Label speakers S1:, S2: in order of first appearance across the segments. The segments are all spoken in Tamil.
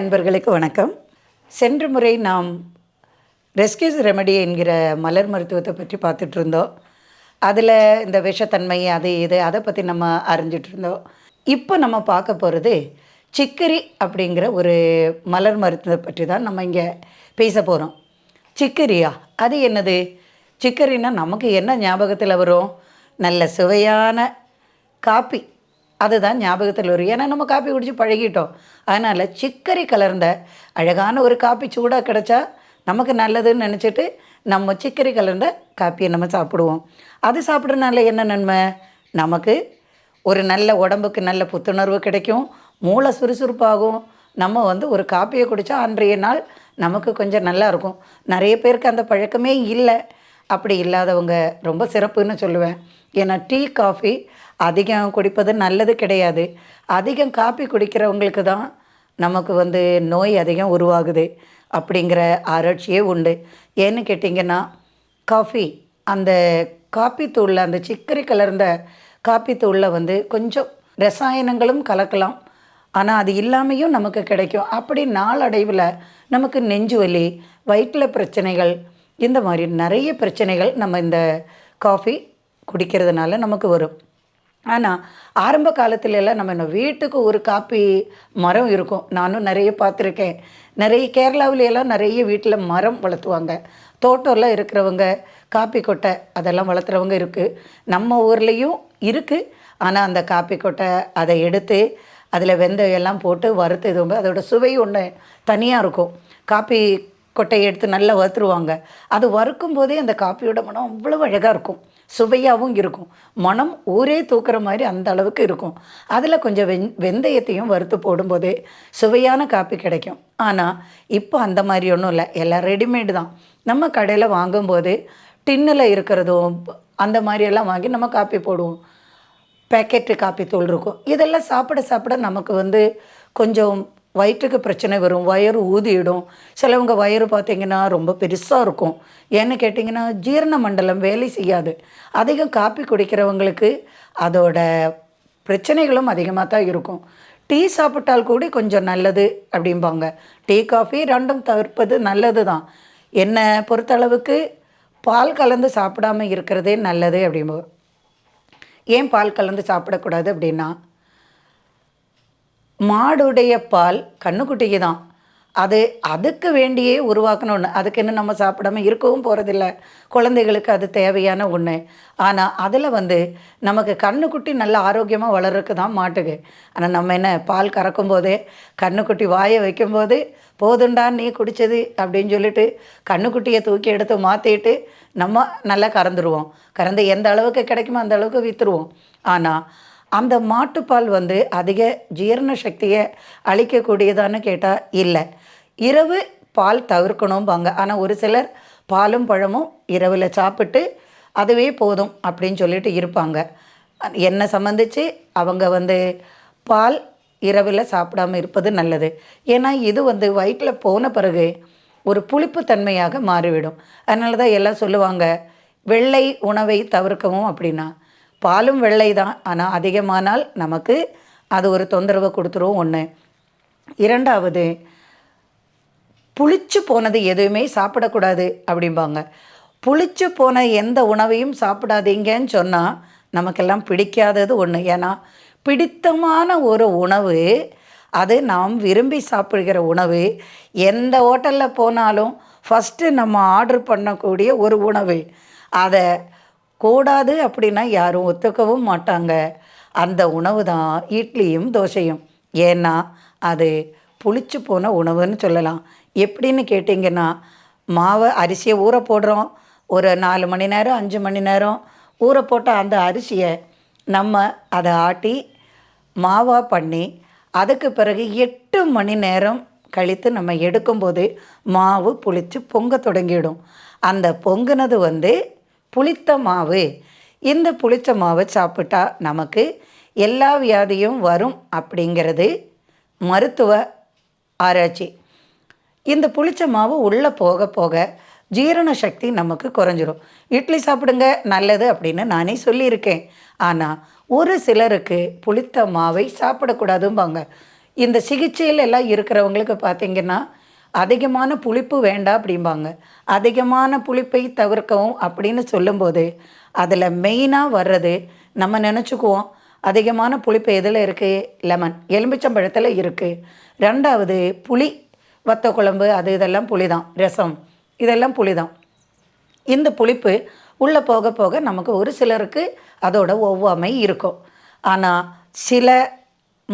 S1: அன்பர்களுக்கு வணக்கம். சென்ற முறை நாம் ரெஸ்கியூஸ் ரெமடி என்கிற மலர் மருத்துவத்தை பற்றி பார்த்துட்டு இருந்தோம். அதில் இந்த விஷத்தன்மை அது இது அதை பற்றி நம்ம அறிஞ்சிட்டு இருந்தோம். இப்போ நம்ம பார்க்க போகிறது சிக்கரி அப்படிங்கிற ஒரு மலர் மருத்துவத்தை பற்றி தான் நம்ம இங்கே பேச போகிறோம் சிக்கரியா? அது என்னது? சிக்கரின்னா நமக்கு என்ன ஞாபகத்தில் வரும்? நல்ல சுவையான காப்பி அதுதான் ஞாபகத்தில் வரும். ஏன்னா நம்ம காப்பி குடிச்சு பழகிட்டோம். அதனால் சிக்கரி கலர்ந்த அழகான ஒரு காப்பி சூடாக கிடச்சா நமக்கு நல்லதுன்னு நினச்சிட்டு நம்ம சிக்கரி கலர்ந்த காப்பியை நம்ம சாப்பிடுவோம். அது சாப்பிட்றதுனால என்ன நன்மை? நமக்கு ஒரு நல்ல உடம்புக்கு நல்ல புத்துணர்வு கிடைக்கும். மூளை சுறுசுறுப்பாகும். நம்ம வந்து ஒரு காப்பியை குடித்தா அன்றைய நாள் நமக்கு கொஞ்சம் நல்லா இருக்கும். நிறைய பேருக்கு அந்த பழக்கமே இல்லை. அப்படி இல்லாதவங்க ரொம்ப சிறப்புன்னு சொல்லுவேன். ஏன்னா டீ காஃபி அதிகம் குடிப்பது நல்லது கிடையாது. அதிகம் காப்பி குடிக்கிறவங்களுக்கு தான் நமக்கு வந்து நோய் அதிகம் உருவாகுது அப்படிங்கிற ஆராய்ச்சியே உண்டு. ஏன்னு கேட்டிங்கன்னா காஃபி அந்த காப்பி தூளில் அந்த சிக்கரி கலர்ந்த காப்பி தூளில் வந்து கொஞ்சம் ரசாயனங்களும் கலக்கலாம். ஆனால் அது இல்லாமையும் நமக்கு கிடைக்கும். அப்படி நாளடைவில் நமக்கு நெஞ்சு வலி வயிற்றில் பிரச்சனைகள் இந்த மாதிரி நிறைய பிரச்சனைகள் நம்ம இந்த காஃபி குடிக்கிறதுனால நமக்கு வரும். ஆனால் ஆரம்ப காலத்துலலாம் நம்ம என்ன வீட்டுக்கு ஒரு காப்பி மரம் இருக்கும். நானும் நிறைய பார்த்துருக்கேன். நிறைய கேரளாவுல நிறைய வீட்டில் மரம் வளர்த்துவாங்க. தோட்டம்லாம் இருக்கிறவங்க காப்பி கொட்டை அதெல்லாம் வளர்த்துறவங்க இருக்குது நம்ம ஊர்லேயும் இருக்குது ஆனால் அந்த காப்பி கொட்டை அதை எடுத்து அதில் வெந்தயெல்லாம் போட்டு வறுத்து இது அதோடய சுவை ஒன்று தனியாக இருக்கும். காப்பி கொட்டையை எடுத்து நல்லா வறுத்துருவாங்க. அது வறுக்கும் போதே அந்த காப்பியோட மனம் அவ்வளோ அழகாக இருக்கும். சுவையாகவும் இருக்கும். மனம் ஊரே தூக்குற மாதிரி அந்த அளவுக்கு இருக்கும். அதில் கொஞ்சம் வெந் வெந்தயத்தையும் வறுத்து போடும்போதே சுவையான காப்பி கிடைக்கும். ஆனால் இப்போ அந்த மாதிரி ஒன்றும் இல்லை. எல்லாம் ரெடிமேடு தான். நம்ம கடையில் வாங்கும்போது டின்னில் இருக்கிறதும் அந்த மாதிரியெல்லாம் வாங்கி நம்ம காப்பி போடுவோம். பேக்கெட்டு காப்பி தூள் இருக்கும். இதெல்லாம் சாப்பிட சாப்பிட நமக்கு வந்து கொஞ்சம் வயிற்றுக்கு பிரச்சனை வரும் வயிறு ஊதிடும் சிலவங்க வயிறு பார்த்திங்கன்னா ரொம்ப பெருசாக இருக்கும். ஏன்னு கேட்டிங்கன்னா ஜீரண மண்டலம் வேலை செய்யாது. அதிகம் காப்பி குடிக்கிறவங்களுக்கு அதோட பிரச்சனைகளும் அதிகமாக தான் இருக்கும். டீ சாப்பிட்டால் கூட கொஞ்சம் நல்லது அப்படிம்பாங்க. டீ காஃபி ரெண்டும் தவிர்ப்பது நல்லது தான். என்னை பொறுத்தளவுக்கு பால் கலந்து சாப்பிடாம இருக்கிறதே நல்லது அப்படிம்போது ஏன் பால் கலந்து சாப்பிடக்கூடாது அப்படின்னா மாடுடைய பால் கண்ணுக்குட்டிக்கு தான் அது அதுக்கு வேண்டியே உருவாக்கணும் ஒன்று அதுக்கு என்ன நம்ம சாப்பிடாம இருக்கவும் போகிறதில்ல குழந்தைகளுக்கு அது தேவையான ஒன்று ஆனால் அதில் வந்து நமக்கு கண்ணுக்குட்டி நல்ல ஆரோக்கியமாக வளர்றதுக்கு தான் மாட்டுக்கு. ஆனால் நம்ம என்ன பால் கறக்கும் போதே கண்ணுக்குட்டி வாயை வைக்கும்போது போதுண்டா நீ குடித்தது அப்படின்னு சொல்லிட்டு கண்ணுக்குட்டியை தூக்கி எடுத்து மாற்றிட்டு நம்ம நல்லா கறந்துருவோம். கறந்து எந்த அளவுக்கு கிடைக்குமோ அந்த அளவுக்கு விற்றுருவோம் ஆனால் அந்த மாட்டுப்பால் வந்து அதிக ஜீரண சக்தியை அளிக்கக்கூடியதான்னு கேட்டால் இல்லை. இரவு பால் தவிர்க்கணும்பாங்க. ஆனால் ஒரு சிலர் பாலும் பழமும் இரவில் சாப்பிட்டு அதுவே போதும் அப்படின்னு சொல்லிட்டு இருப்பாங்க. என்னை சம்மந்திச்சு அவங்க வந்து பால் இரவில் சாப்பிடாம இருப்பது நல்லது. ஏன்னா இது வந்து வயிற்றில் போன பிறகு ஒரு புளிப்பு தன்மையாக மாறிவிடும். அதனால தான் எல்லாம் சொல்லுவாங்க வெள்ளை உணவை தவிர்க்கவும் அப்படின்னா. பாலும் வெள்ளை தான் ஆனால் அதிகமானால் நமக்கு அது ஒரு தொந்தரவை கொடுத்துரும் ஒன்று இரண்டாவது புளிச்சு போனது எதுவுமே சாப்பிடக்கூடாது அப்படிம்பாங்க. புளிச்சு போன எந்த உணவையும் சாப்பிடாதீங்கன்னு சொன்னால் நமக்கெல்லாம் பிடிக்காதது ஒன்று ஏன்னா பிடித்தமான ஒரு உணவு அது நாம் விரும்பி சாப்பிடுகிற உணவு எந்த ஹோட்டலில் போனாலும் ஃபஸ்ட்டு நம்ம ஆர்டர் பண்ணக்கூடிய ஒரு உணவு. அதை கூடாது அப்படின்னா யாரும் ஒத்துக்கவும் மாட்டாங்க. அந்த உணவு தான் இட்லியும் தோசையும். ஏன்னா அது புளிச்சு போன உணவுன்னு சொல்லலாம். எப்படின்னு கேட்டிங்கன்னா மாவை அரிசியை ஊற போடுறோம். ஒரு நாலு மணி நேரம் அஞ்சு மணி நேரம் ஊற போட்ட அந்த அரிசியை நம்ம அதை ஆட்டி மாவாக பண்ணி அதுக்கு பிறகு எட்டு மணி நேரம் கழித்து நம்ம எடுக்கும்போது மாவு புளித்து பொங்க தொடங்கிடும். அந்த பொங்குனது வந்து புளித்த மாவு. இந்த புளித்த மாவை சாப்பிட்டா நமக்கு எல்லா வியாதியும் வரும் அப்படிங்கிறது மருத்துவ ஆராய்ச்சி. இந்த புளிச்ச மாவு உள்ளே போக போக ஜீரண சக்தி நமக்கு குறைஞ்சிரும். இட்லி சாப்பிடுங்க நல்லது அப்படின்னு நானே சொல்லியிருக்கேன். ஆனால் ஒரு சிலருக்கு புளித்த மாவை சாப்பிடக்கூடாதும்பாங்க. இந்த சிகிச்சையில் எல்லாம் இருக்கிறவங்களுக்கு பார்த்திங்கன்னா அதிகமான புளிப்பு வேண்டாம் அப்படிம்பாங்க. அதிகமான புளிப்பை தவிர்க்கவும் அப்படின்னு சொல்லும்போது அதில் மெயினாக வர்றது நம்ம நினச்சிக்குவோம். அதிகமான புளிப்பு எதில் இருக்குது லெமன் எலுமிச்சம்பழத்தில் இருக்குது ரெண்டாவது புளி வத்த குழம்பு அது இதெல்லாம் புளி தான் ரசம். இதெல்லாம் புளி தான் இந்த புளிப்பு உள்ளே போக போக நமக்கு ஒரு சிலருக்கு அதோட ஒவ்வாமை இருக்கும். ஆனால் சில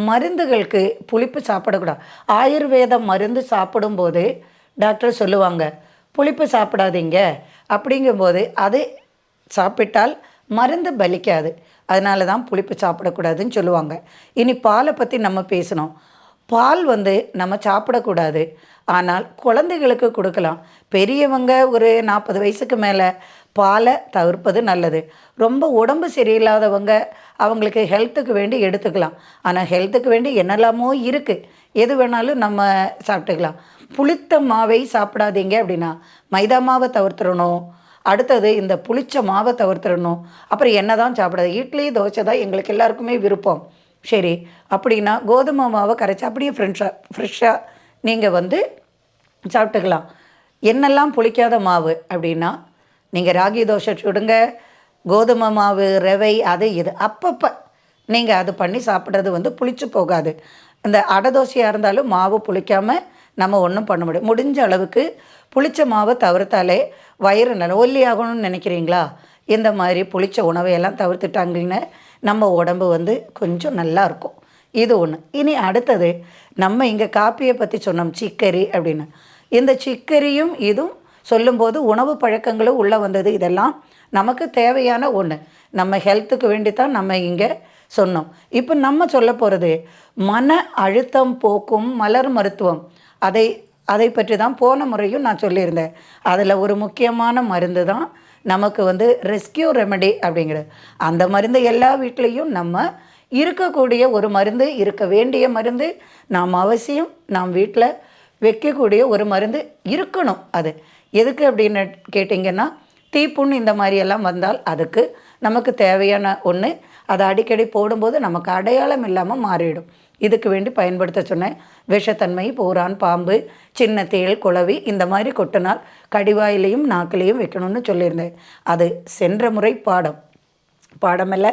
S1: மருந்துகளுக்கு புளிப்பு சாப்பிடக்கூடாது. ஆயுர்வேத மருந்து சாப்பிடும்போது டாக்டர் சொல்லுவாங்க புளிப்பு சாப்பிடாதீங்க. அப்படிங்கும்போது அது சாப்பிட்டால் மருந்து பலிக்காது. அதனால தான் புளிப்பு சாப்பிடக்கூடாதுன்னு சொல்லுவாங்க. இனி பாலை பற்றி நம்ம பேசணும். பால் வந்து நம்ம சாப்பிடக்கூடாது. ஆனால் குழந்தைகளுக்கு கொடுக்கலாம். பெரியவங்க ஒரு நாற்பது வயசுக்கு மேலே பாலை தவிர்ப்பது நல்லது. ரொம்ப உடம்பு சரியில்லாதவங்க அவங்களுக்கு ஹெல்த்துக்கு வேண்டி எடுத்துக்கலாம். ஆனால் ஹெல்த்துக்கு வேண்டி என்னெல்லாமோ இருக்குது எது வேணாலும் நம்ம சாப்பிட்டுக்கலாம். புளித்த மாவை சாப்பிடாதீங்க அப்படின்னா மைதா மாவை தவிர்த்துடணும். அடுத்தது இந்த புளிச்ச மாவை தவிர்த்துடணும். அப்புறம் என்ன தான் சாப்பிடாது. இட்லி தோசை தான் எங்களுக்கு எல்லாருக்குமே விருப்பம். சரி அப்படின்னா கோதுமை மாவை கரைச்சி அப்படியே ஃப்ரெஷ்ஷாக ஃப்ரெஷ்ஷாக நீங்கள் வந்து சாப்பிட்டுக்கலாம். என்னெல்லாம் புளிக்காத மாவு அப்படின்னா நீங்கள் ராகி தோசை சுடுங்க கோதுமை மாவு ரவை அது இது அப்பப்போ. நீங்கள் அது பண்ணி சாப்பிட்றது வந்து புளிச்சு போகாது. இந்த அடை தோசையாக இருந்தாலும் மாவு புளிக்காமல் நம்ம ஒன்றும் பண்ண முடியும் முடிஞ்ச அளவுக்கு புளிச்ச மாவை தவிர்த்தாலே வயிறு நல்ல ஒல்லி ஆகணும்னு நினைக்கிறீங்களா? இந்த மாதிரி புளிச்ச உணவையெல்லாம் தவிர்த்துட்டாங்கன்னு நம்ம உடம்பு வந்து கொஞ்சம் நல்லாயிருக்கும் இது ஒன்று இனி அடுத்தது நம்ம இங்கே காப்பியை பற்றி சொன்னோம் சிக்கரி அப்படின்னு. இந்த சிக்கரியும் இதுவும் சொல்லும்போது உணவு பழக்கங்களும் உள்ளே வந்தது. இதெல்லாம் நமக்கு தேவையான ஒன்று நம்ம ஹெல்த்துக்கு வேண்டி தான் நம்ம இங்கே சொன்னோம். இப்போ நம்ம சொல்ல போகிறது மன அழுத்தம் போக்கும் மலர் மருத்துவம். அதை அதை பற்றி தான் போன முறையும் நான் சொல்லியிருந்தேன். அதில் ஒரு முக்கியமான மருந்து தான் நமக்கு வந்து ரெஸ்கியூ ரெமெடி அப்படிங்கிறது அந்த மருந்து எல்லா வீட்லேயும் நம்ம இருக்கக்கூடிய ஒரு மருந்து இருக்க வேண்டிய மருந்து நாம் அவசியம் நாம் வீட்டில் வைக்கக்கூடிய ஒரு மருந்து இருக்கணும் அது. எதுக்கு அப்படின்னு கேட்டிங்கன்னா தீப்புண் இந்த மாதிரியெல்லாம் வந்தால் அதுக்கு நமக்கு தேவையான ஒன்று அதை அடிக்கடி போடும்போது நமக்கு அடையாளம் இல்லாமல் மாறிடும். இதுக்கு வேண்டி பயன்படுத்த சொன்னேன். விஷத்தன்மை பூரான் பாம்பு சின்ன தேள் குளவி இந்த மாதிரி கொட்டினால் கடிவாயிலையும் நாக்கிலையும் வைக்கணும்னு சொல்லியிருந்தேன். அது சென்ற முறை பாடம். பாடமல்ல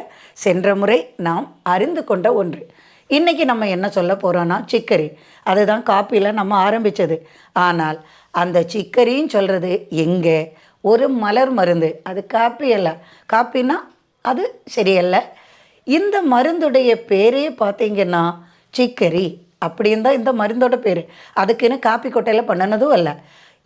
S1: சென்ற முறை நாம் அறிந்து கொண்ட ஒன்று. இன்றைக்கி நம்ம என்ன சொல்ல போகிறோன்னா சிக்கரி. அதுதான் காப்பியில் நம்ம ஆரம்பித்தது ஆனால் அந்த சிக்கரின்னு சொல்கிறது எங்கே? ஒரு மலர் மருந்து. அது காப்பி அல்ல. காப்பினா அது சரியல்ல. இந்த மருந்துடைய பேரே பார்த்தீங்கன்னா சிக்கரி அப்படின்னு தான் இந்த மருந்தோட பேர். அதுக்குன்னு காப்பி கொட்டையில் பண்ணினதும் அல்ல.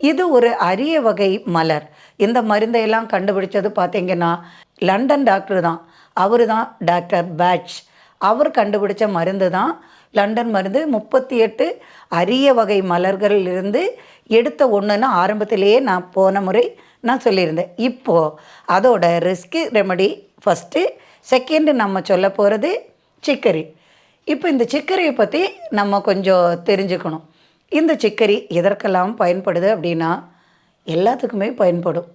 S1: இது ஒரு அரிய வகை மலர். இந்த மருந்தையெல்லாம் கண்டுபிடிச்சது பார்த்தீங்கன்னா லண்டன் டாக்டர் தான். அவர் தான் டாக்டர் பேட்ச் அவர் கண்டுபிடிச்ச மருந்து தான் லண்டன் மருந்து. முப்பத்தி எட்டு அரிய வகை மலர்களிலிருந்து எடுத்த ஒன்றுன்னு ஆரம்பத்திலேயே நான் போன முறை நான் சொல்லியிருந்தேன். இப்போது அதோட ரெஸ்கி ரெமடி ஃபஸ்ட்டு செகண்டு நம்ம சொல்ல போகிறது சிக்கரி. இப்போ இந்த சிக்கரியை பற்றி நம்ம கொஞ்சம் தெரிஞ்சுக்கணும். இந்த சிக்கரி எதற்கெல்லாம் பயன்படுது அப்படின்னா எல்லாத்துக்குமே பயன்படும்.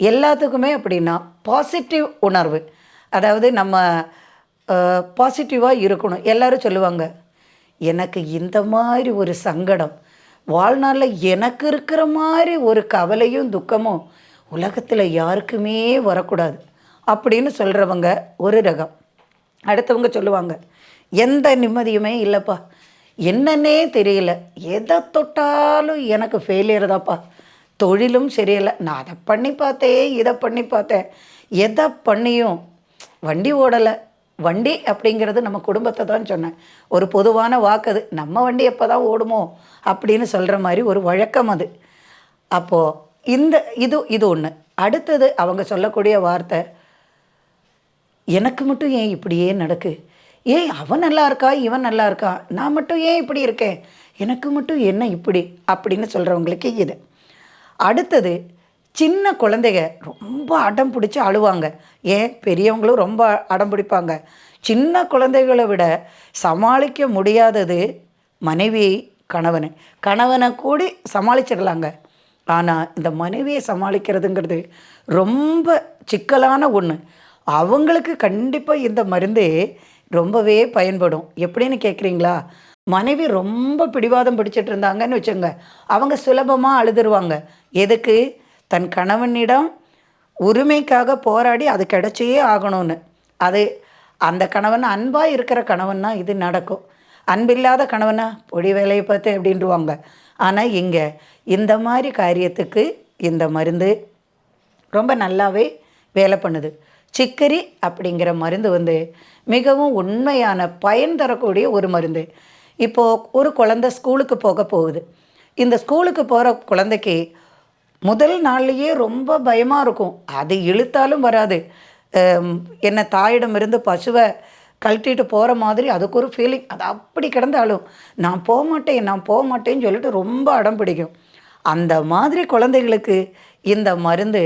S1: எல்லாத்துக்குமே அப்படின்னா பாசிட்டிவ் உணர்வு. அதாவது நம்ம பாசிட்டிவாக இருக்கணும். எல்லோரும் சொல்லுவாங்க எனக்கு இந்த மாதிரி ஒரு சங்கடம் வாழ்நாளில் எனக்கு இருக்கிற மாதிரி ஒரு கவலையும் துக்கமும் உலகத்தில் யாருக்குமே வரக்கூடாது. அப்படின்னு சொல்கிறவங்க ஒரு ரகம். அடுத்தவங்க சொல்லுவாங்க எந்த நிம்மதியுமே இல்லைப்பா. என்னன்னே தெரியல. எதை தொட்டாலும் எனக்கு ஃபெயிலியர் தான்ப்பா. தொழிலும் சரியில்லை. நான் அதை பண்ணி பார்த்தேன் இதை பண்ணி பார்த்தேன். எதை பண்ணியும் வண்டி ஓடலை. வண்டி அப்படிங்கிறது நம்ம குடும்பத்தை தான் சொன்னேன். ஒரு பொதுவான வாக்கு அது. நம்ம வண்டி எப்போ தான் ஓடுமோ அப்படின்னு சொல்கிற மாதிரி ஒரு வழக்கம் அது. அப்போது இந்த இது இது ஒன்று அடுத்தது அவங்க சொல்லக்கூடிய வார்த்தை எனக்கு மட்டும் ஏன் இப்படியே நடக்கு? ஏன் அவன் நல்லா இருக்கா? இவன் நல்லா இருக்கா? நான் மட்டும் ஏன் இப்படி இருக்கேன்? எனக்கு மட்டும் என்ன இப்படி? அப்படின்னு சொல்கிறவங்களுக்கு இது. அடுத்தது சின்ன குழந்தைங்க ரொம்ப அடம் பிடிச்சி அழுவாங்க. ஏன்? பெரியவங்களும் ரொம்ப அடம் பிடிப்பாங்க. சின்ன குழந்தைகளை விட சமாளிக்க முடியாதது மனைவி கணவனை. கணவனை கூடி சமாளிச்சிடலாங்க. ஆனால் இந்த மனைவியை சமாளிக்கிறதுங்கிறது ரொம்ப சிக்கலான ஒன்று அவங்களுக்கு கண்டிப்பாக இந்த மருந்து ரொம்பவே பயன்படும். எப்படின்னு கேட்குறீங்களா மனைவி ரொம்ப பிடிவாதம் பிடிச்சிட்டு இருந்தாங்கன்னு வச்சுங்க அவங்க சுலபமாக அழுதுருவாங்க. எதுக்கு? தன் கணவனிடம் உரிமைக்காக போராடி அது கிடச்சே ஆகணும்னு. அது அந்த கணவன் அன்பாக இருக்கிற கணவன்னா இது நடக்கும். அன்பில்லாத கணவனா பொடி வேலையை பார்த்து அப்படின்டுவாங்க ஆனால் இங்கே இந்த மாதிரி காரியத்துக்கு இந்த மருந்து ரொம்ப நல்லாவே வேலை பண்ணுது. சிக்கரி அப்படிங்கிற மருந்து வந்து மிகவும் உண்மையான பயன் தரக்கூடிய ஒரு மருந்து. இப்போது ஒரு குழந்தை ஸ்கூலுக்கு போக போகுது. இந்த ஸ்கூலுக்கு போகிற குழந்தைக்கு முதல் நாள்லேயே ரொம்ப பயமாக இருக்கும். அது இழுத்தாலும் வராது. என்னை என்ன தாயிடமிருந்து பசுவை கழட்டிட்டு போகிற மாதிரி அதுக்கு ஒரு ஃபீலிங் அது அப்படி கிடந்தாலும் நான் போக மாட்டேன் நான் போக மாட்டேன்னு சொல்லிட்டு ரொம்ப அடம் பிடிக்கும். அந்த மாதிரி குழந்தைகளுக்கு இந்த மருந்து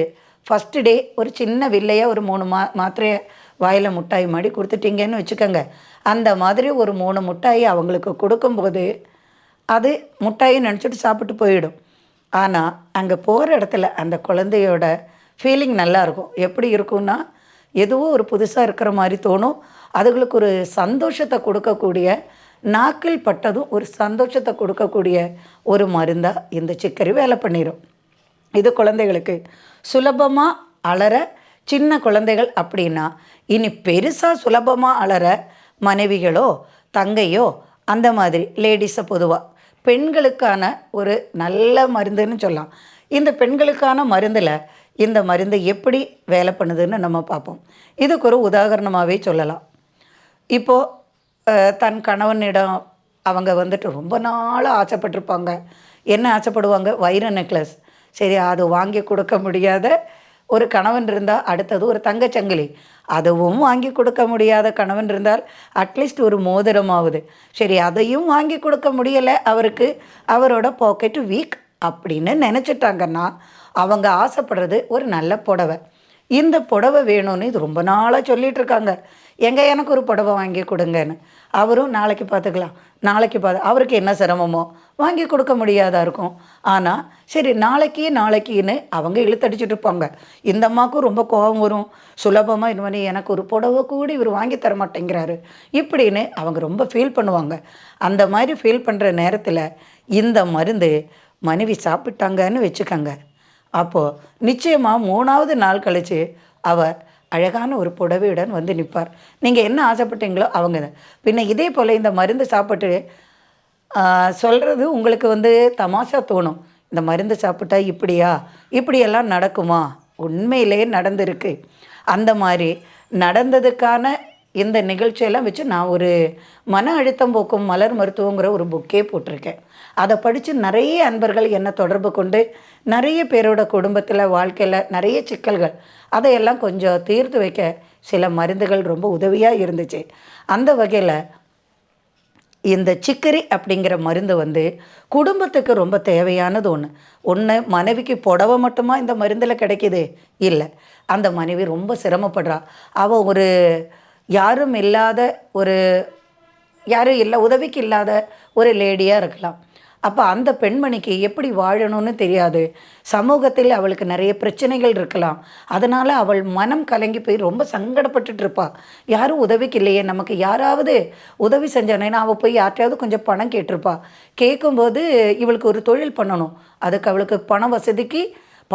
S1: ஃபஸ்ட்டு டே ஒரு சின்ன வில்லையாக ஒரு மூணு மா மாத்திரையை வாயில் முட்டாய் மாடி கொடுத்துட்டீங்கன்னு வச்சுக்கோங்க. அந்த மாதிரி ஒரு மூணு முட்டாயை அவங்களுக்கு கொடுக்கும்போது அது முட்டாயை நினச்சிட்டு சாப்பிட்டு போயிடும். ஆனால் அங்கே போகிற இடத்துல அந்த குழந்தையோட ஃபீலிங் நல்லாயிருக்கும் எப்படி இருக்கும்னா எதுவோ ஒரு புதுசாக இருக்கிற மாதிரி தோணும். அதுகளுக்கு ஒரு சந்தோஷத்தை கொடுக்கக்கூடிய நாக்கில் பட்டதும் ஒரு சந்தோஷத்தை கொடுக்கக்கூடிய ஒரு மருந்தாக இந்த சிக்கரி வேலை பண்ணிடும் இது குழந்தைகளுக்கு சுலபமாக அலற சின்ன குழந்தைகள் அப்படின்னா இனி பெருசாக சுலபமாக அலற மனைவிகளோ தங்கையோ அந்த மாதிரி லேடிஸை பொதுவாக பெண்களுக்கான ஒரு நல்ல மருந்துன்னு சொல்லலாம். இந்த பெண்களுக்கான மருந்தில் இந்த மருந்து எப்படி வேலை பண்ணுதுன்னு நம்ம பார்ப்போம். இதுக்கு ஒரு உதாரணமாகவே சொல்லலாம். இப்போது தன் கணவனிடம் அவங்க வந்துட்டு ரொம்ப நாளாக ஆசைப்பட்டிருப்பாங்க. என்ன ஆசைப்படுவாங்க? வைர நெக்லஸ். சரி அது வாங்கி கொடுக்க முடியாத ஒரு கணவன் இருந்தால் அடுத்தது ஒரு தங்கச்சங்கிலி அதுவும் வாங்கி கொடுக்க முடியாத கணவன் இருந்தால் அட்லீஸ்ட் ஒரு மோதிரமாவது. சரி அதையும் வாங்கி கொடுக்க முடியலை அவருக்கு. அவரோட பாக்கெட் வீக் அப்படின்னு நினச்சிட்டாங்கன்னா அவங்க ஆசைப்படுறது ஒரு நல்ல புடவை. இந்த புடவை வேணும்னு இது ரொம்ப நாளாக சொல்லிகிட்ருக்காங்க எங்கே எனக்கு ஒரு புடவை வாங்கி கொடுங்கன்னு. அவரும் நாளைக்கு பார்த்துக்கலாம். நாளைக்கு பார்த்து அவருக்கு என்ன சிரமமோ வாங்கி கொடுக்க முடியாதா இருக்கும். ஆனால் சரி நாளைக்கு நாளைக்குன்னு அவங்க இழுத்தடிச்சிட்டு இருப்பாங்க. இந்த அம்மாவுக்கும் ரொம்ப கோபம் வரும். சுலபமாக இது மாதிரி எனக்கு ஒரு புடவை கூட இவர் வாங்கி தர மாட்டேங்கிறாரு. இப்படின்னு அவங்க ரொம்ப ஃபீல் பண்ணுவாங்க. அந்த மாதிரி ஃபீல் பண்ணுற நேரத்தில் இந்த மருந்து மனைவி சாப்பிட்டாங்கன்னு வச்சுக்கோங்க. அப்போது நிச்சயமாக மூணாவது நாள் கழித்து அவர் அழகான ஒரு புடவையுடன் வந்து நிற்பார் நீங்கள் என்ன ஆசைப்பட்டீங்களோ அவங்க தான். பின்ன இதே போல் இந்த மருந்து சாப்பிட்டு சொல்கிறது உங்களுக்கு வந்து தமாஷா தோணும். இந்த மருந்து சாப்பிட்டா இப்படியா? இப்படியெல்லாம் நடக்குமா? உண்மையிலே நடந்திருக்கு. அந்த மாதிரி நடந்ததுக்கான இந்த நிகழ்ச்சியெல்லாம் வச்சு நான் ஒரு மன அழுத்தம் போக்கும் மலர் மருத்துவங்கிற ஒரு புக்கே போட்டிருக்கேன். அதை படித்து நிறைய அன்பர்கள் என்னை தொடர்பு கொண்டு நிறைய பேரோட குடும்பத்தில் வாழ்க்கையில் நிறைய சிக்கல்கள் அதையெல்லாம் கொஞ்சம் தீர்த்து வைக்க சில மருந்துகள் ரொம்ப உதவியாக இருந்துச்சு. அந்த வகையில் இந்த சிக்கரி அப்படிங்கிற மருந்து வந்து குடும்பத்துக்கு ரொம்ப தேவையானது ஒன்று ஒன்று மனைவிக்கு புடவை மட்டுமா இந்த மருந்தில் கிடைக்கிது? இல்லை. அந்த மனைவி ரொம்ப சிரமப்படுறா. அவள் ஒரு யாரும் இல்லாத ஒரு யாரும் இல்லை உதவிக்கு இல்லாத ஒரு லேடியாக இருக்கலாம். அப்போ அந்த பெண்மணிக்கு எப்படி வாழணும்னு தெரியாது. சமூகத்தில் அவளுக்கு நிறைய பிரச்சனைகள் இருக்கலாம். அதனால் அவள் மனம் கலங்கி போய் ரொம்ப சங்கடப்பட்டுட்டு இருப்பா. யாரும் உதவிக்கு இல்லையே நமக்கு யாராவது உதவி செஞ்சானேன்னா அவள் போய் யார்ட்டையாவது கொஞ்சம் பணம் கேட்டிருப்பா. கேட்கும்போது இவளுக்கு ஒரு தொழில் பண்ணணும். அதுக்கு அவளுக்கு பண வசதிக்கு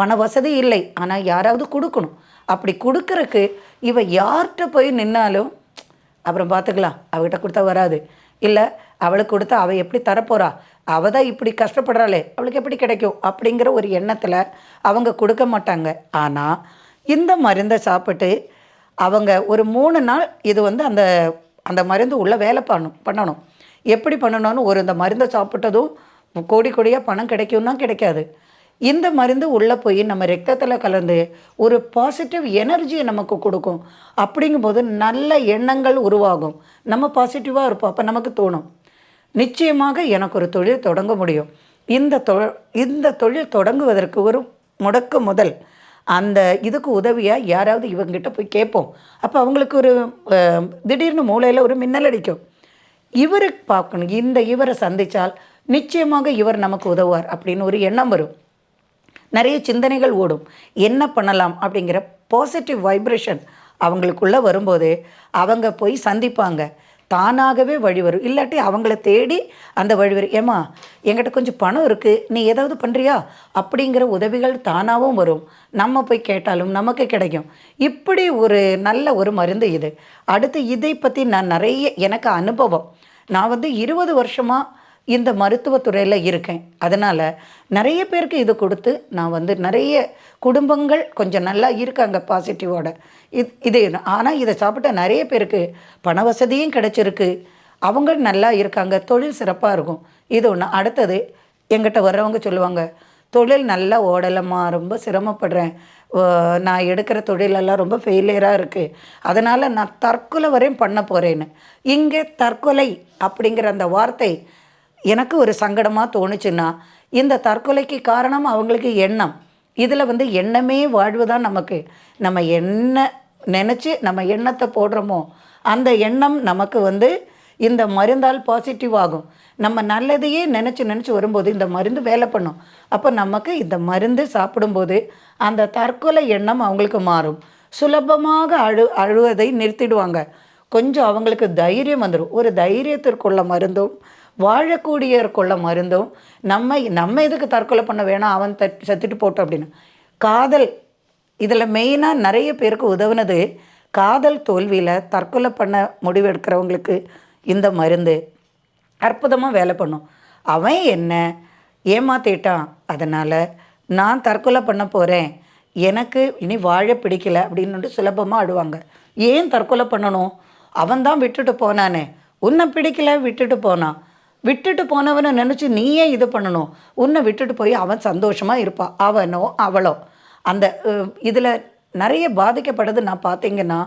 S1: பண வசதி இல்லை. ஆனால் யாராவது கொடுக்கணும். அப்படி கொடுக்கறக்கு இவ யார்கிட்ட போய் நின்னாலும் அப்புறம் பார்த்துக்கலாம். அவகிட்ட கொடுத்தா வராது. இல்லை அவளுக்கு கொடுத்தா அவள் எப்படி தரப்போகிறா அவள் தான் இப்படி கஷ்டப்படுறாளே அவளுக்கு எப்படி கிடைக்கும்? அப்படிங்கிற ஒரு எண்ணத்தில் அவங்க கொடுக்க மாட்டாங்க. ஆனால் இந்த மருந்தை சாப்பிட்டு அவங்க ஒரு மூணு நாள் இது வந்து அந்த அந்த மருந்து உள்ளே வேலை பண்ணும் பண்ணணும். எப்படி பண்ணணும்னு ஒரு இந்த மருந்தை சாப்பிட்டதும் கோடி கோடியாக பணம் கிடைக்கும்னா கிடைக்காது. இந்த மருந்து உள்ளே போய் நம்ம ரத்தத்தில் கலந்து ஒரு பாசிட்டிவ் எனர்ஜியை நமக்கு கொடுக்கும். அப்படிங்கும்போது நல்ல எண்ணங்கள் உருவாகும். நம்ம பாசிட்டிவாக இருப்போம். அப்போ நமக்கு தோணும். நிச்சயமாக எனக்கு ஒரு தொழில் தொடங்க முடியும். இந்த தொ இந்த தொழில் தொடங்குவதற்கு ஒரு முடக்கு முதல். அந்த இதுக்கு உதவியாக யாராவது இவங்கிட்ட போய் கேட்போம். அப்போ அவங்களுக்கு ஒரு திடீர்னு மூளையில் ஒரு மின்னல் அடிக்கும். இவருக்கு பார்க்கணும். இந்த இவரை சந்தித்தால் நிச்சயமாக இவர் நமக்கு உதவுவார் அப்படின்னு ஒரு எண்ணம் வரும். நிறைய சிந்தனைகள் ஓடும். என்ன பண்ணலாம் அப்படிங்கிற பாசிட்டிவ் வைப்ரேஷன் அவங்களுக்குள்ளே வரும்போது அவங்க போய் சந்திப்பாங்க. தானாகவே வழி வரும். இல்லாட்டி அவங்கள தேடி அந்த வழி வரும். ஏம்மா என்கிட்ட கொஞ்சம் பணம் இருக்குது நீ ஏதாவது பண்ணுறியா அப்படிங்கிற உதவிகள் தானாகவும் வரும். நம்ம போய் கேட்டாலும் நமக்கு கிடைக்கும். இப்படி ஒரு நல்ல ஒரு மருந்து இது. அடுத்து இதை பற்றி நான் நிறைய எனக்கு அனுபவம். நான் வந்து இருபது வருஷமாக இந்த மருத்துவத்துறையில் இருக்கேன். அதனால் நிறைய பேருக்கு இது கொடுத்து நான் வந்து நிறைய குடும்பங்கள் கொஞ்சம் நல்லா இருக்காங்க பாசிட்டிவோட. இது இது ஆனால் இதை சாப்பிட்ட நிறைய பேருக்கு பண வசதியும் கிடச்சிருக்கு. அவங்க நல்லா இருக்காங்க. தொழில் சிறப்பாக இருக்கும். இது ஒன்று அடுத்தது எங்கிட்ட வர்றவங்க சொல்லுவாங்க தொழில் நல்லா ஓடலம்மா. ரொம்ப சிரமப்படுறேன். நான் எடுக்கிற தொழிலெல்லாம் ரொம்ப ஃபெயிலியராக இருக்குது அதனால் நான் தற்கொலை வரையும் பண்ண போகிறேன்னு இங்கே தற்கொலை அப்படிங்கிற அந்த வார்த்தை எனக்கு ஒரு சங்கடமாக தோணுச்சுன்னா இந்த தற்கொலைக்கு காரணம் அவங்களுக்கு எண்ணம். இதில் வந்து எண்ணமே வாழ்வு தான் நமக்கு. நம்ம என்ன நினச்சி நம்ம எண்ணத்தை போடுறோமோ அந்த எண்ணம் நமக்கு வந்து இந்த மருந்தால் பாசிட்டிவ் ஆகும். நம்ம நல்லதையே நினச்சி நினச்சி வரும்போது இந்த மருந்து வேலை பண்ணும். அப்போ நமக்கு இந்த மருந்து சாப்பிடும்போது அந்த தற்கொலை எண்ணம் அவங்களுக்கு மாறும். சுலபமாக அழு அழுவதை நிறுத்திடுவாங்க. கொஞ்சம் அவங்களுக்கு தைரியம் வந்துடும் ஒரு தைரியத்திற்குள்ள மருந்தும் வாழக்கூடியவருக்குள்ள மருந்தும் நம்ம நம்ம எதுக்கு தற்கொலை பண்ண வேணாம் அவன் தட் செத்துட்டு போட்டோம் அப்படின்னு. காதல் இதில் மெயினாக நிறைய பேருக்கு உதவுனது காதல் தோல்வியில் தற்கொலை பண்ண முடிவெடுக்கிறவங்களுக்கு இந்த மருந்து. அற்புதமாக வேலை பண்ணும். அவன் என்ன ஏமாத்திட்டான் அதனால் நான் தற்கொலை பண்ண போகிறேன் எனக்கு இனி வாழ பிடிக்கல அப்படின்னு சுலபமாக ஆடுவாங்க. ஏன் தற்கொலை பண்ணணும்? அவன் தான் விட்டுட்டு போனானே. உன்னை பிடிக்கல விட்டுட்டு போனான். விட்டுட்டு போனவனை நினச்சி நீயே இது பண்ணணும். உன்னை விட்டுட்டு போய் அவன் சந்தோஷமாக இருப்பான் அவனோ அவளோ. அந்த இதில் நிறைய பாதிக்கப்படுது நான் பார்த்தீங்கன்னா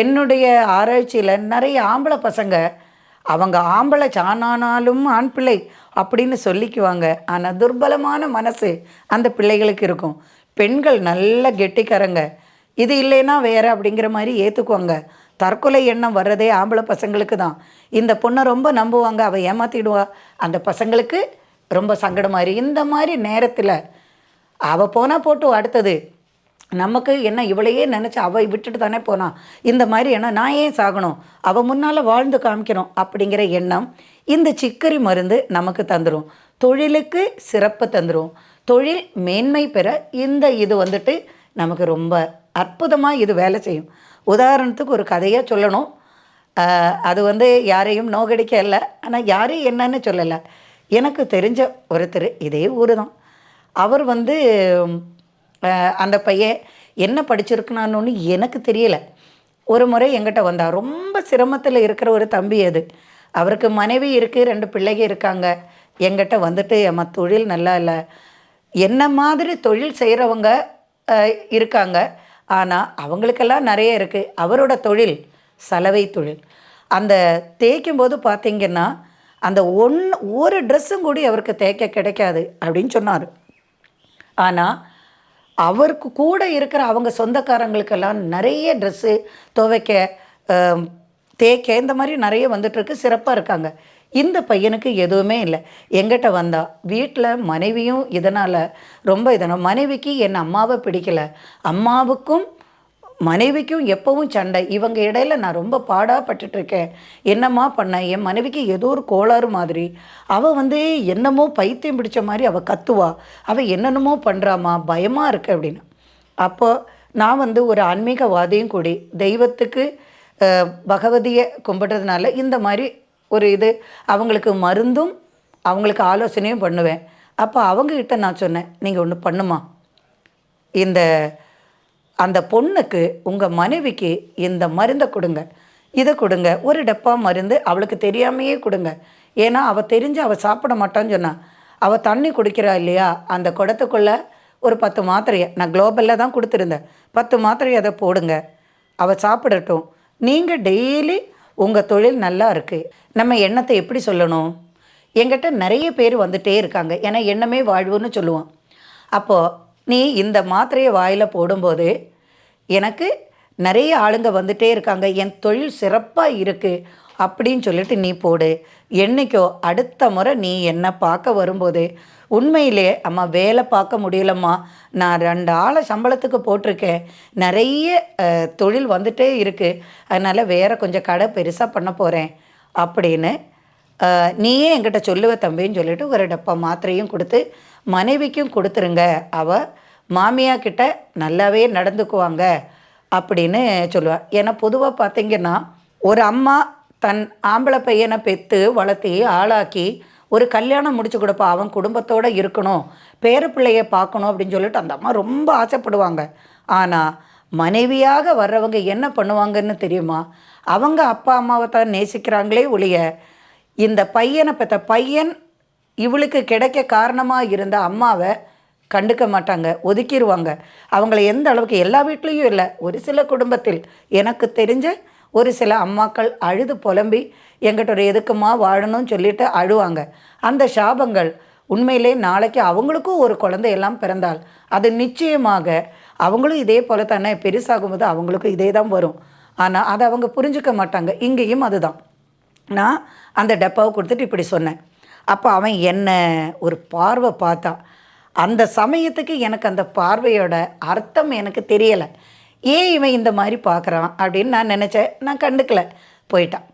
S1: என்னுடைய ஆராய்ச்சியில் நிறைய ஆம்பளை பசங்க அவங்க ஆம்பளை சாணானாலும் ஆண் பிள்ளை அப்படின்னு சொல்லிக்குவாங்க. ஆனால் துர்பலமான மனசு அந்த பிள்ளைகளுக்கு இருக்கும். பெண்கள் நல்ல கெட்டிக்காரங்க. இது இல்லைன்னா வேற அப்படிங்கிற மாதிரி ஏற்றுக்குவாங்க தற்கொலை எண்ணம் வர்றதே ஆம்பளை பசங்களுக்கு தான். இந்த பொண்ணை ரொம்ப நம்புவாங்க அவள் ஏமாத்திடுவா. அந்த பசங்களுக்கு ரொம்ப சங்கடமாக இருக்கு இந்த மாதிரி நேரத்தில் அவள் போனால் போட்டு அடுத்தது நமக்கு என்ன இவளையே நினச்சி அவள் விட்டுட்டு தானே போனான் இந்த மாதிரி எண்ணம் நான் ஏன் சாகணும்? அவள் முன்னால் வாழ்ந்து காமிக்கணும் அப்படிங்கிற எண்ணம் இந்த சிக்கரி மருந்து நமக்கு தந்துடும் தொழிலுக்கு சிறப்பு தந்துடும் தொழில் மேன்மை பெற இந்த இது வந்துட்டு நமக்கு ரொம்ப அற்புதமாக இது வேலை செய்யும். உதாரணத்துக்கு ஒரு கதையாக சொல்லணும். அது வந்து யாரையும் நோகடிக்க இல்லை ஆனால் யாரையும் என்னன்னு சொல்லலை. எனக்கு தெரிஞ்ச ஒருத்தர் இதே ஊர் தான் அவர் வந்து அந்த பையன் என்ன படிச்சிருக்கணும்னு எனக்கு தெரியலை. ஒரு முறை எங்கிட்ட வந்தார். ரொம்ப சிரமத்தில் இருக்கிற ஒரு தம்பி அது. அவருக்கு மனைவி இருக்குது ரெண்டு பிள்ளைங்க இருக்காங்க. எங்கிட்ட வந்துட்டு அம்மா தொழில் நல்லா இல்லை. என்ன மாதிரி தொழில் செய்கிறவங்க இருக்காங்க. ஆனால் அவங்களுக்கெல்லாம் நிறைய இருக்குது அவரோட தொழில் சலவை தொழில். அந்த தேய்க்கும் போது பார்த்தீங்கன்னா அந்த ஒன் ஒரு ட்ரெஸ்ஸும் கூடி அவருக்கு தேய்க்க கிடைக்காது அப்படின்னு சொன்னார். ஆனால் அவருக்கு கூட இருக்கிற அவங்க சொந்தக்காரங்களுக்கெல்லாம் நிறைய ட்ரெஸ்ஸு துவைக்க தேய்க்க இந்த மாதிரி நிறைய வந்துட்டுருக்கு சிறப்பாக இருக்காங்க. இந்த பையனுக்கு எதுவுமே இல்லை. எங்கிட்ட வந்தா வீட்டில் மனைவியும் இதனால் ரொம்ப இதனால் மனைவிக்கு என் அம்மாவை பிடிக்கல. அம்மாவுக்கும் மனைவிக்கும் எப்பவும் சண்டை. இவங்க இடையில நான் ரொம்ப பாடாப்பட்டுட்ருக்கேன். என்னம்மா பண்ண? என் மனைவிக்கு ஏதோ ஒரு கோளாறு மாதிரி. அவள் வந்து என்னமோ பைத்தியம் பிடிச்ச மாதிரி அவள் கத்துவா. அவள் என்னென்னமோ பண்ணுறாமா பயமாக இருக்கு அப்படின்னு. அப்போ நான் வந்து ஒரு ஆன்மீகவாதியும் கூடி தெய்வத்துக்கு பகவதியை கும்பிட்றதுனால இந்த மாதிரி ஒரு இது அவங்களுக்கு மருந்தும் அவங்களுக்கு ஆலோசனையும் பண்ணுவேன். அப்போ அவங்கக்கிட்ட நான் சொன்னேன் நீங்கள் ஒன்று பண்ணுமா இந்த அந்த பொண்ணுக்கு உங்கள் மனைவிக்கு இந்த மருந்தை கொடுங்க. இதை கொடுங்க. ஒரு டப்பா மருந்து அவளுக்கு தெரியாமையே கொடுங்க. ஏன்னா அவள் தெரிஞ்சு அவள் சாப்பிட மாட்டான்னு சொன்னான் அவள் தண்ணி குடிக்கிறா இல்லையா? அந்த குடத்துக்குள்ளே ஒரு பத்து மாத்திரையை நான் குளோபலில் தான் கொடுத்துருந்தேன். பத்து மாத்திரையை அதை போடுங்க. அவள் சாப்பிடட்டும். நீங்கள் டெய்லி உங்கள் தொழில் நல்லா இருக்குது நம்ம எண்ணத்தை எப்படி சொல்லணும்? என்கிட்ட நிறைய பேர் வந்துகிட்டே இருக்காங்க. ஏன்னா எண்ணமே வாழ்வுன்னு சொல்லுவான் அப்போது நீ இந்த மாத்திரையை வாயில் போடும்போது எனக்கு நிறைய ஆளுங்க வந்துட்டே இருக்காங்க. என் தொழில் சிறப்பாக இருக்குது அப்படின்னு சொல்லிட்டு நீ போடு. என்னைக்கோ அடுத்த முறை நீ என்னை பார்க்க வரும்போது உண்மையிலே அம்மா வேலை பார்க்க முடியலம்மா. நான் ரெண்டு ஆளை சம்பளத்துக்கு போட்டிருக்கேன். நிறைய தொழில் வந்துட்டே இருக்குது அதனால் வேறு கொஞ்சம் கடை பெருசாக பண்ண போகிறேன் அப்படின்னு நீயே என்கிட்ட சொல்லுவ தம்பின்னு சொல்லிட்டு ஒரு டப்பா மாத்திரையும் கொடுத்து மனைவிக்கும் கொடுத்துருங்க. அவள் மாமியா கிட்ட நல்லாவே நடந்துக்குவாங்க அப்படின்னு சொல்லுவாள் ஏன்னா பொதுவாக பார்த்தீங்கன்னா ஒரு அம்மா தன் ஆம்பளை பையனை பெற்று வளர்த்தி ஆளாக்கி ஒரு கல்யாணம் முடிச்சு கொடுப்பா. அவன் குடும்பத்தோடு இருக்கணும் பேர பிள்ளைய பார்க்கணும் அப்படின்னு சொல்லிட்டு அந்த அம்மா ரொம்ப ஆசைப்படுவாங்க. ஆனால் மனைவியாக வர்றவங்க என்ன பண்ணுவாங்கன்னு தெரியுமா? அவங்க அப்பா அம்மாவை தான் நேசிக்கிறாங்களே ஒழிய இந்த பையனை பெற்ற பையன் இவளுக்கு கிடைக்க காரணமாக இருந்த அம்மாவை கண்டுக்க மாட்டாங்க ஒதுக்கிடுவாங்க அவங்கள எந்த அளவுக்கு எல்லா வீட்லேயும் இல்லை ஒரு சில குடும்பத்தில் எனக்கு தெரிஞ்ச ஒரு சில அம்மாக்கள் அழுது புலம்பி எங்கிட்ட ஒரு எதுக்குமா வாழணும்னு சொல்லிட்டு அழுவாங்க. அந்த சாபங்கள் உண்மையிலே நாளைக்கு அவங்களுக்கும் ஒரு குழந்தை எல்லாம் பிறந்தால் அது நிச்சயமாக அவங்களும் இதே போல தானே பெருசாகும்போது அவங்களுக்கும் இதே தான் வரும். ஆனால் அதை அவங்க புரிஞ்சுக்க மாட்டாங்க. இங்கேயும் அதுதான். நான் அந்த டப்பாவை கொடுத்துட்டு இப்படி சொன்னேன். அப்போ அவன் என்ன ஒரு பார்வை பார்த்தான் அந்த சமயத்துக்கு எனக்கு அந்த பார்வையோட அர்த்தம் எனக்கு தெரியலை. ஏன் இவன் இந்த மாதிரி பார்க்குறான் அப்படின்னு நான் நினச்சேன். நான் கண்டுக்கல. போயிட்டான்.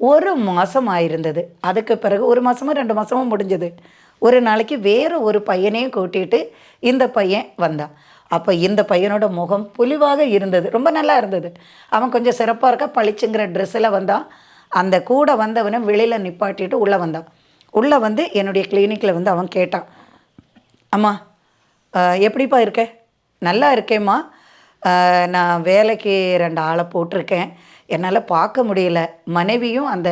S1: ஒரு மாதம் ஆயிருந்தது. அதுக்கு பிறகு ஒரு மாதமும் ரெண்டு மாதமும் முடிஞ்சது. ஒரு நாளைக்கு வேறு ஒரு பையனையும் கூட்டிகிட்டு இந்த பையன் வந்தான். அப்போ இந்த பையனோட முகம் புலிவாக இருந்தது. ரொம்ப நல்லா இருந்தது. அவன் கொஞ்சம் சிறப்பாக இருக்க? பளிச்சுங்கிற ட்ரெஸ்ஸில் வந்தான். அந்த கூட வந்தவனை வெளியில் நிப்பாட்டிட்டு உள்ளே வந்தான் உள்ளே வந்து என்னுடைய கிளினிக்கில் வந்து அவன் கேட்டான். அம்மா எப்படிப்பா இருக்க? நல்லா இருக்கேம்மா. நான் வேலைக்கு ரெண்டு ஆளை போட்டிருக்கேன். என்னால் பார்க்க முடியல. மனைவியும் அந்த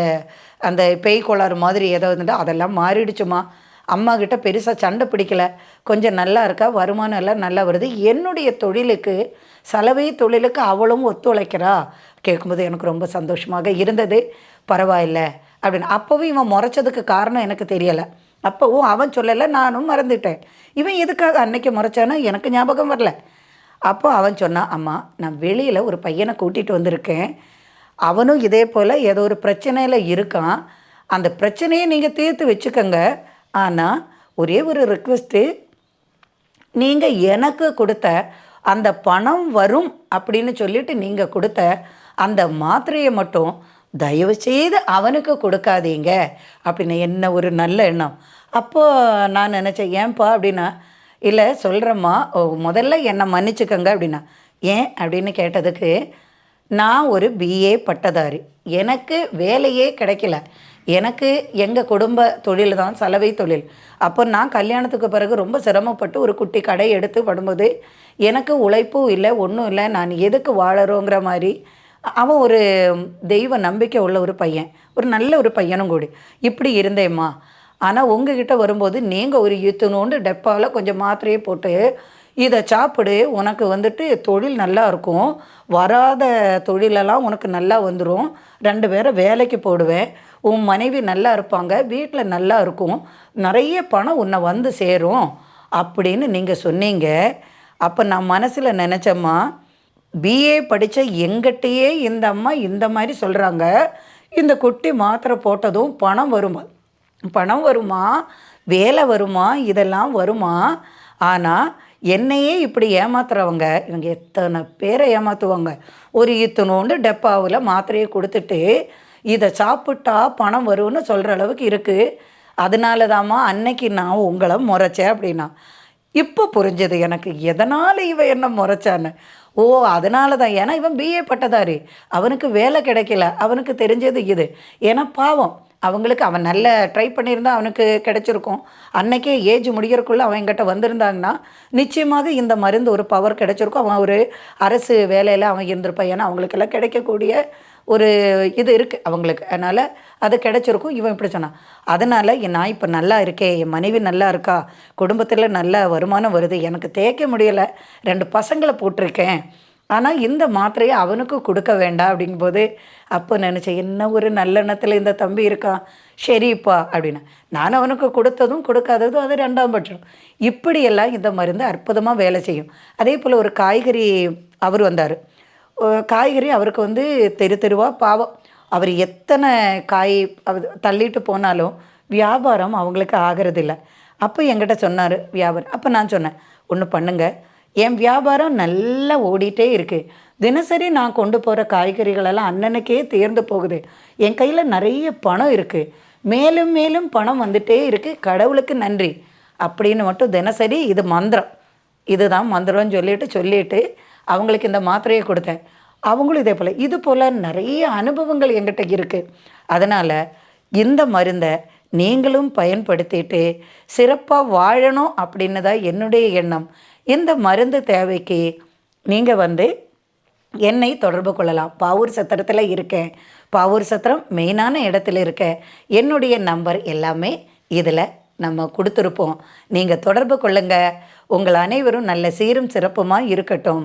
S1: அந்த பேய் கோளாறு மாதிரி ஏதோ இருந்துட்டு அதெல்லாம் மாறிடுச்சுமா அம்மா கிட்ட பெருசாக சண்டை பிடிக்கல. கொஞ்சம் நல்லா இருக்கா? வருமானம் எல்லாம் நல்லா வருது. என்னுடைய தொழிலுக்கு சலவை தொழிலுக்கு அவளும் ஒத்துழைக்கிறா? கேட்கும்போது எனக்கு ரொம்ப சந்தோஷமாக இருந்தது. பரவாயில்ல அப்படின்னு. அப்போவும் இவன் முறைச்சதுக்கு காரணம் எனக்கு தெரியலை. அப்போவும் அவன் சொல்லலை நானும் மறந்துட்டேன். இவன் எதுக்காக அன்னைக்கு முறைச்சானோ எனக்கு ஞாபகம் வரல. அப்போ அவன் சொன்னான் அம்மா நான் வெளியில் ஒரு பையனை கூட்டிகிட்டு வந்திருக்கேன். அவனும் இதே போல் ஏதோ ஒரு பிரச்சனையில் இருக்கான். அந்த பிரச்சனையை நீங்கள் தீர்த்து வச்சுக்கோங்க. ஆனால் ஒரே ஒரு ரிக்வெஸ்ட்டு நீங்கள் எனக்கு கொடுத்த அந்த பணம் வரும் அப்படின்னு சொல்லிட்டு நீங்கள் கொடுத்த அந்த மாத்திரையை மட்டும் தயவு செய்து அவனுக்கு கொடுக்காதீங்க அப்படின்னு என்ன ஒரு நல்ல எண்ணம். அப்போது நான் நினச்சேன் ஏன்பா அப்படின்னா இல்லை சொல்கிறேம்மா ஓ, முதல்ல என்னை மன்னிச்சுக்கோங்க அப்படின்னா ஏன்? அப்படின்னு கேட்டதுக்கு நான் ஒரு பிஏ பட்டதாரி. எனக்கு வேலையே கிடைக்கல. எனக்கு எங்கள் குடும்ப தொழில் தான் சலவை தொழில். அப்போ நான் கல்யாணத்துக்கு பிறகு ரொம்ப சிரமப்பட்டு ஒரு குட்டி கடை எடுத்து படும்போது எனக்கு உழைப்பும் இல்லை ஒன்றும் இல்லை நான் எதுக்கு வாழறோங்கிற மாதிரி அவன் ஒரு தெய்வ நம்பிக்கை உள்ள ஒரு பையன். ஒரு நல்ல ஒரு பையனும் கூடி. இப்படி இருந்தேம்மா. ஆனால் உங்ககிட்ட வரும்போது நீங்கள் ஒரு இத்துணூண்டு டெப்பாவில் கொஞ்சம் மாத்திரையை போட்டு இதை சாப்பிடு உனக்கு வந்துட்டு தொழில் நல்லா இருக்கும். வராத தொழிலெல்லாம் உனக்கு நல்லா வந்துடும் ரெண்டு பேரை வேலைக்கு போடுவேன். உன் மனைவி நல்லா இருப்பாங்க வீட்டில் நல்லா இருக்கும் நிறைய பணம் உன்னை வந்து சேரும் அப்படின்னு நீங்கள் சொன்னீங்க. அப்போ நான் மனசில் நினச்சம்மா பிஏ படித்த எங்கிட்டயே இந்த அம்மா இந்த மாதிரி சொல்கிறாங்க இந்த குட்டி மாத்திரை போட்டதும் பணம் வருமா? பணம் வருமா? வேலை வருமா? இதெல்லாம் வருமா? ஆனால் என்னையே இப்படி ஏமாத்துறவங்க இவங்க எத்தனை பேரை ஏமாற்றுவாங்க ஒரு இத்தனோண்டு டப்பாவில் மாத்திரையை கொடுத்துட்டு இதை சாப்பிட்டா பணம் வரும்னு சொல்கிற அளவுக்கு இருக்குது அதனால தாம்மா அன்னைக்கு நான் உங்களை முறைச்சேன் அப்படின்னா. இப்போ புரிஞ்சது எனக்கு எதனால் இவன் என்ன முறைச்சான்னு? ஓ அதனால தான் ஏன்னா இவன் பிஏ பட்டதாரி. அவனுக்கு வேலை கிடைக்கல. அவனுக்கு தெரிஞ்சது இது. ஏன்னா பாவம். அவங்களுக்கு அவன் நல்ல ட்ரை பண்ணியிருந்தா அவனுக்கு கிடைச்சிருக்கும். அன்னைக்கே ஏஜ் முடியறக்குள்ளே அவன் எங்கிட்ட வந்திருந்தாங்கன்னா நிச்சயமாக இந்த மருந்து ஒரு பவர் கிடைச்சிருக்கும். அவன் ஒரு அரசு வேலையில் அவன் இருந்திருப்பான். ஏன்னா அவங்களுக்கெல்லாம் கிடைக்கக்கூடிய ஒரு இது இருக்குது அவங்களுக்கு. அதனால் அது கிடச்சிருக்கும். இவன் இப்படி சொன்னான். அதனால் நான் இப்போ நல்லா இருக்கேன் என் மனைவி நல்லா இருக்கா குடும்பத்தில் நல்ல வருமானம் வருது எனக்கு தேய்க்க முடியலை ரெண்டு பசங்களை போட்டிருக்கேன். ஆனால் இந்த மாத்திரையை அவனுக்கு கொடுக்க வேண்டாம் அப்படிங்கும்போது அப்போ நினச்சேன் என்ன ஒரு நல்லெண்ணத்தில் இந்த தம்பி இருக்கான். சரிப்பா அப்படின்னு. நான் அவனுக்கு கொடுத்ததும் கொடுக்காததும் அது ரெண்டாம் பட்சம். இப்படியெல்லாம் இந்த மருந்து அற்புதமாக வேலை செய்யும். அதே போல் ஒரு காய்கறி அவர் வந்தார். காய்கறி அவருக்கு வந்து தெரு தெருவாக பாவம். அவர் எத்தனை காய் தள்ளிட்டு போனாலும் வியாபாரம் அவங்களுக்கு ஆகிறதில்ல. அப்போ என்கிட்ட சொன்னார் வியாபாரம். அப்போ நான் சொன்னேன் ஒன்று பண்ணுங்க. என் வியாபாரம் நல்லா ஓடிட்டே இருக்குது தினசரி நான் கொண்டு போகிற காய்கறிகளெல்லாம் அன்னன்னைக்கே தேர்ந்து போகுது. என் கையில் நிறைய பணம் இருக்குது மேலும் மேலும் பணம் வந்துட்டே இருக்குது கடவுளுக்கு நன்றி. அப்படின்னு மட்டும் தினசரி இது மந்திரம். இதுதான் மந்திரம்னு சொல்லிட்டு சொல்லிட்டு அவங்களுக்கு இந்த மாத்திரையை கொடுத்தேன். அவங்களும் இதே போல். இது போல் நிறைய அனுபவங்கள் எங்கிட்ட இருக்குது அதனால் இந்த மருந்தை நீங்களும் பயன்படுத்திட்டு சிறப்பாக வாழணும் அப்படின்னு தான் என்னுடைய எண்ணம். இந்த மருந்து தேவைக்கு நீங்கள் வந்து என்னை தொடர்பு கொள்ளலாம். பாவூர் சத்திரத்தில் இருக்கேன். பாவூர் சத்திரம் மெயினான இடத்துல இருக்கேன் என்னுடைய நம்பர் எல்லாமே இதில் நம்ம கொடுத்துருப்போம். நீங்கள் தொடர்பு கொள்ளுங்கள் உங்கள் அனைவரும் நல்ல சீரும் சிறப்புமாக இருக்கட்டும்.